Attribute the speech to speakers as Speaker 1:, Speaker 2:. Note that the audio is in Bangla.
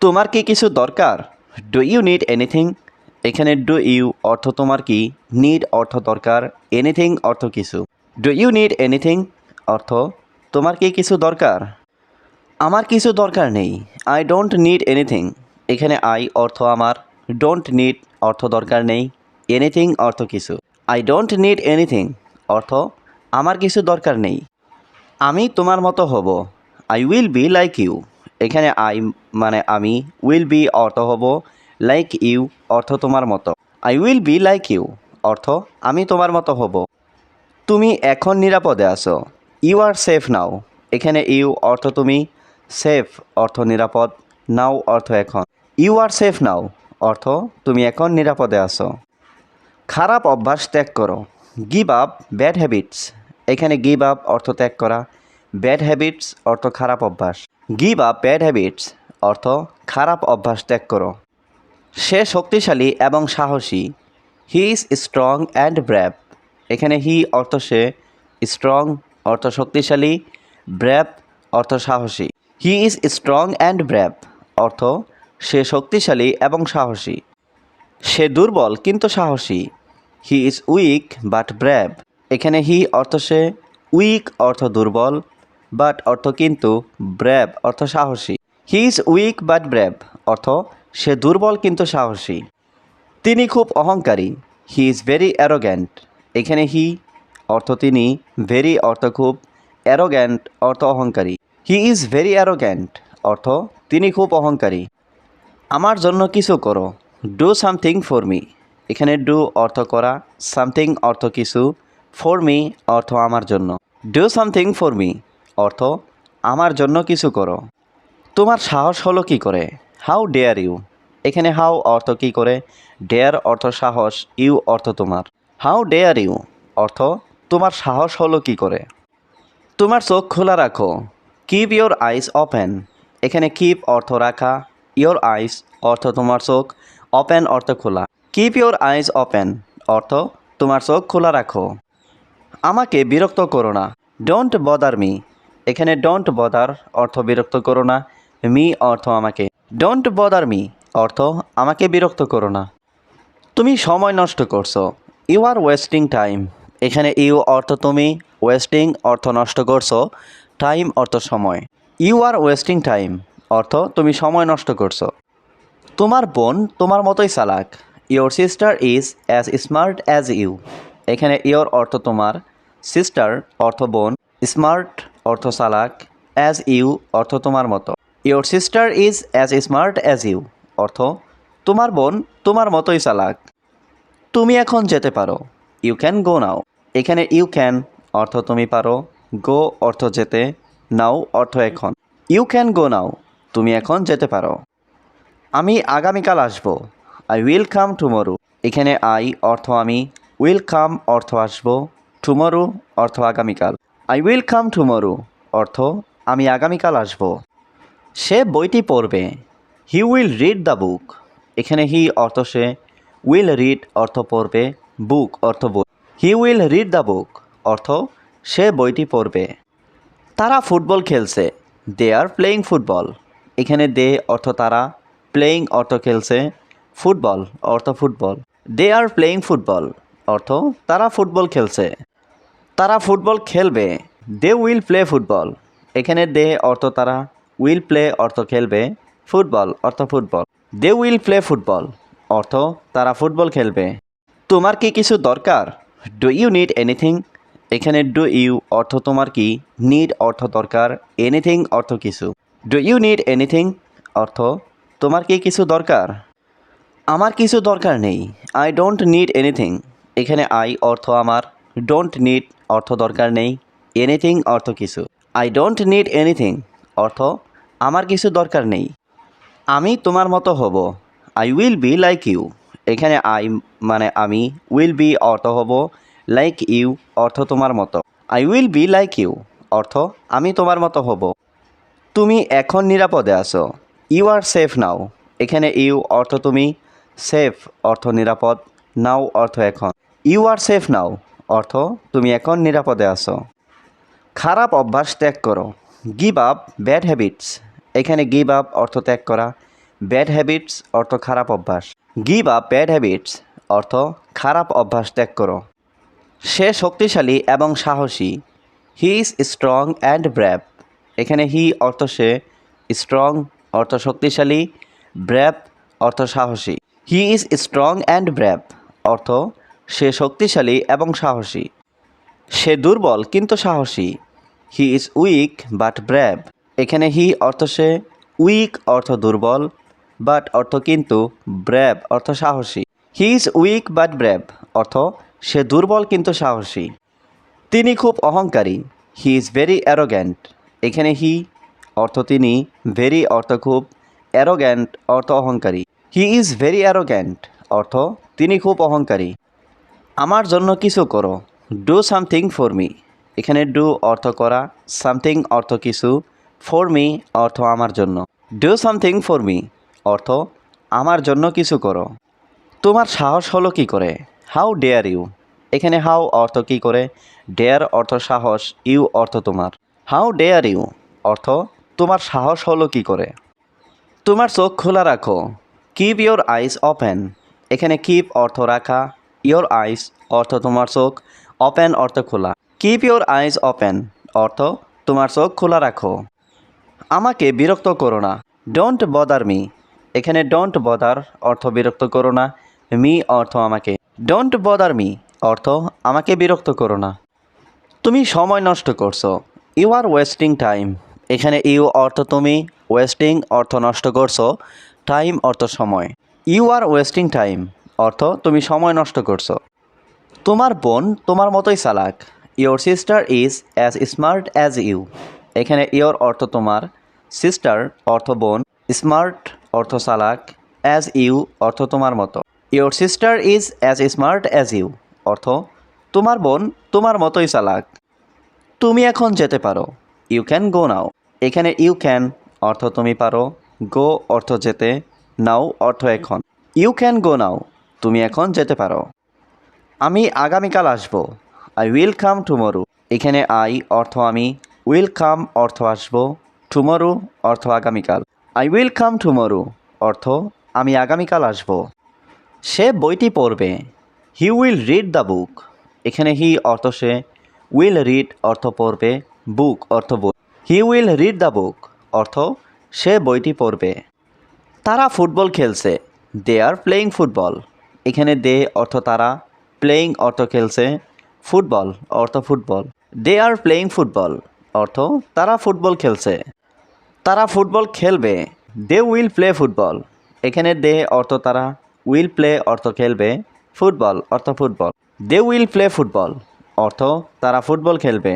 Speaker 1: তোমার কি কিছু দরকার? ডু ইউ নিড এনিথিং এখানে ডু ইউ অর্থ তোমার কি? নিড অর্থ দরকার এনিথিং অর্থ কিছু। ডু ইউ নিড এনিথিং অর্থ তোমার কি কিছু দরকার? আমার কিছু দরকার নেই। আই ডোন্ট নিড এনিথিং এখানে আই অর্থ আমার। ডোন্ট নিড অর্থ দরকার নেই। এনিথিং অর্থ কিছু। আই ডোন্ট নিড এনিথিং অর্থ আমার কিছু দরকার নেই। আমি তোমার মতো হব। I will be like you এখানে আই মানে আমি উইল বি অর্থ হব লাইক ইউ অর্থ তোমার মতো। I will be like you অর্থ আমি তোমার মতো হব। তুমি এখন নিরাপদে আছো। ইউ আর সেফ নাও এখানে ইউ অর্থ তুমি সেফ অর্থ নিরাপদ। নাও অর্থ এখন। ইউ আর সেফ নাও অর্থ তুমি এখন নিরাপদে আছো। খারাপ অভ্যাস ত্যাগ করো। গিভ আপ ব্যাড হ্যাবিটস এখানে গিভ আপ অর্থ ত্যাগ করা। ব্যাড হ্যাবিটস অর্থ খারাপ অভ্যাস। গিভ আপ ব্যাড হ্যাবিটস অর্থ খারাপ অভ্যাস ত্যাগ করো। সে শক্তিশালী এবং সাহসী। He is strong and brave এখানে হি অর্থ সে স্ট্রং অর্থ শক্তিশালী ব্র্যাভ অর্থ সাহসী। He is strong and brave অর্থ সে শক্তিশালী এবং সাহসী। সে দুর্বল কিন্তু সাহসী। He is weak but brave এখানে হি অর্থ সে উইক অর্থ দুর্বল। বাট অর্থ কিন্তু ব্র্যাভ অর্থ সাহসী। He is weak but brave অর্থ সে দুর্বল কিন্তু সাহসী। তিনি খুব অহংকারী হি ইজ ভেরি অ্যারোগ্যান্ট এখানে হি অর্থ তিনি ভেরি অর্থ খুব অ্যারোগ্যান্ট অর্থ অহংকারী। হি ইজ ভেরি অ্যারোগ্যান্ট অর্থ তিনি খুব অহংকারী। আমার জন্য কিছু করো ডু সামথিং ফর মি এখানে ডু অর্থ করা সামথিং অর্থ কিছু ফর মি অর্থ আমার জন্য। ডু সামথিং ফর মি অর্থ, আমার জন্য কিছু করো। তোমার সাহস হলো কি করে? হাউ ডেয়ার ইউ এখানে হাউ অর্থ কি করে? ডেয়ার অর্থ সাহস ইউ অর্থ তোমার। হাউ ডেয়ার ইউ অর্থ, তোমার সাহস হলো কি করে? তোমার চোখ খোলা রাখো। কিপ ইয়োর আইস ওপেন এখানে কিপ অর্থ রাখা। ইয়োর আইস অর্থ তোমার চোখ। ওপেন অর্থ খোলা। কিপ ইয়োর আইস ওপেন অর্থ, তোমার চোখ খোলা রাখো। আমাকে বিরক্ত করো না। ডোন্ট বদার মি এখানে ডোন্ট বদার অর্থ বিরক্ত করো না মি অর্থ আমাকে। ডোন্ট বদার মি অর্থ আমাকে বিরক্ত করো না। তুমি সময় নষ্ট করছ ইউ আর ওয়েস্টিং টাইম এখানে ইউ অর্থ তুমি ওয়েস্টিং অর্থ নষ্ট করছ টাইম অর্থ সময়। ইউ আর ওয়েস্টিং টাইম অর্থ তুমি সময় নষ্ট করছ। তোমার বোন তোমার মতোই চালাক। Your sister is as smart as you এখানে ইয়োর অর্থ তোমার সিস্টার অর্থ বোন স্মার্ট অর্থ চালাক অ্যাজ ইউ অর্থ তোমার মতো। Your sister is as smart as you অর্থ তোমার বোন তোমার মতোই চালাক। তুমি এখন যেতে পারো। ইউ ক্যান গো নাও এখানে ইউ ক্যান অর্থ তুমি পারো। গো অর্থ যেতে। নাও অর্থ এখন। ইউ ক্যান গো নাও তুমি এখন যেতে পারো। আমি আগামীকাল আসব। আই উইল কাম টুমরো এখানে আই অর্থ আমি। উইল কাম অর্থ আসব। টুমরো অর্থ আগামীকাল। আই উইল কাম টুমরো অর্থ, আমি আগামীকাল আসব। সে বইটি পড়বে। He will read the book এখানে হি অর্থ সে উইল রিড অর্থ পড়বে বুক অর্থ বই। He will read the book অর্থ, সে বইটি পড়বে। তারা ফুটবল খেলছে। দে আর প্লেয়িং ফুটবল এখানে দে অর্থ তারা প্লেয়িং অর্থ খেলছে ফুটবল অর্থ football. They are playing football অর্থ তারা ফুটবল খেলছে। তারা ফুটবল খেলবে। দে উইল প্লে ফুটবল এখানে দে অর্থ তারা। উইল প্লে অর্থ খেলবে। ফুটবল অর্থ football they will play football অর্থ তারা ফুটবল খেলবে। তোমার কি কিছু দরকার? ডু ইউ নিড এনিথিং এখানে ডু ইউ অর্থ তোমার কি? নিড অর্থ দরকার। এনিথিং অর্থ কিছু। ডু ইউ নিড এনিথিং অর্থ তোমার কি কিছু দরকার? আমার কিছু দরকার নেই। আই ডোন্ট নিড এনিথিং এখানে আই অর্থ আমার। ডোন্ট নিড অর্থ দরকার নেই এনিথিং অর্থ কিছু। আই ডোন্ট নিড এনিথিং অর্থ আমার কিছু দরকার নেই। আমি তোমার মতো হব। I will be like you এখানে আই মানে আমি উইল বি অর্থ হব। লাইক ইউ অর্থ তোমার মতো। I will be like you অর্থ আমি তোমার মতো হব। তুমি এখন নিরাপদে আছো। ইউ আর সেফ নাও এখানে ইউ অর্থ তুমি। সেফ অর্থ নিরাপদ। নাও অর্থ এখন। ইউ আর সেফ নাও অর্থ, তুমি এখন নিরাপদে আছো। খারাপ অভ্যাস ত্যাগ করো। গিভ আপ ব্যাড হ্যাবিটস এখানে গিভ আপ অর্থ ত্যাগ করা। ব্যাড হ্যাবিটস অর্থ খারাপ অভ্যাস। গিভ আপ ব্যাড হ্যাবিটস অর্থ খারাপ অভ্যাস ত্যাগ করো। সে শক্তিশালী এবং সাহসী। He is strong and brave এখানে হি অর্থ সে স্ট্রং অর্থ শক্তিশালী। ব্র্যাভ অর্থ সাহসী। He is strong and brave অর্থ সে শক্তিশালী এবং সাহসী। সে দুর্বল কিন্তু সাহসী। He is weak but brave এখানে হি অর্থ সে উইক অর্থ দুর্বল বাট অর্থ কিন্তু ব্র্যাভ অর্থ সাহসী। He is weak but brave অর্থ সে দুর্বল কিন্তু সাহসী। তিনি খুব অহংকারী। হি ইজ ভেরি অ্যারোগ্যান্ট এখানে হি অর্থ তিনি ভেরি অর্থ খুব অ্যারোগ্যান্ট অর্থ অহংকারী। হি ইজ ভেরি অ্যারোগ্যান্ট অর্থ তিনি খুব অহংকারী। আমার জন্য কিছু করো। ডু সামথিং ফর মি এখানে ডু অর্থ করা সামথিং অর্থ কিছু ফর মি অর্থ আমার জন্য। ডু সামথিং ফর মি অর্থ আমার জন্য কিছু করো। তোমার সাহস হলো কি করে? হাউ ডেয়ার ইউ এখানে হাউ অর্থ কি করে? ডেয়ার অর্থ সাহস ইউ অর্থ তোমার। হাউ ডেয়ার ইউ অর্থ তোমার সাহস হলো কি করে? তোমার চোখ খোলা রাখো। কিপ ইয়োর আইস ওপেন এখানে কিপ অর্থ রাখা ইয়োর আইস অর্থ তোমার চোখ ওপেন অর্থ খোলা। কিপ ইয়োর আইস ওপেন অর্থ তোমার চোখ খোলা রাখো। আমাকে বিরক্ত করো না। ডোন্ট বদার মি এখানে ডোন্ট বদার অর্থ বিরক্ত করো না। মি অর্থ আমাকে। ডোন্ট বদার মি অর্থ আমাকে বিরক্ত করো না। তুমি সময় নষ্ট করছ। ইউ আর ওয়েস্টিং টাইম এখানে ইউ অর্থ তুমি ওয়েস্টিং অর্থ নষ্ট করছ। টাইম অর্থ সময়। ইউ আর ওয়েস্টিং টাইম অর্থ, তুমি সময় নষ্ট করছ। তোমার বোন তোমার মতোই চালাক। Your sister is as smart as you এখানে ইয়োর অর্থ তোমার সিস্টার অর্থ বোন স্মার্ট অর্থ চালাক অ্যাজ ইউ অর্থ তোমার মতো। Your sister is as smart as you অর্থ, তোমার বোন তোমার মতোই চালাক। তুমি এখন যেতে পারো। ইউ ক্যান গো নাও এখানে ইউ ক্যান অর্থ তুমি পারো। গো অর্থ যেতে। নাও অর্থ এখন। ইউ ক্যান গো নাও তুমি এখন যেতে পারো। আমি আগামীকাল আসব। আই উইল কাম টুমরো এখানে আই অর্থ আমি। উইল কাম অর্থ আসব। টুমরো অর্থ আগামীকাল। আই উইল কাম টুমরো অর্থ আমি আগামীকাল আসব। সে বইটি পড়বে। He will read the book এখানে হি অর্থ সে। উইল রিড অর্থ পড়বে। বুক অর্থ বই। He will read the book অর্থ সে বইটি পড়বে। তারা ফুটবল খেলছে। দে আর প্লেয়িং ফুটবল এখানে দে অর্থ তারা প্লেয়িং অর্থ খেলছে ফুটবল অর্থ football they are playing football অর্থ তারা ফুটবল খেলছে, তারা ফুটবল খেলবে দে উইল প্লে ফুটবল এখানে দে অর্থ তারা উইল প্লে অর্থ খেলবে ফুটবল অর্থ football they will play football অর্থ তারা ফুটবল খেলবে।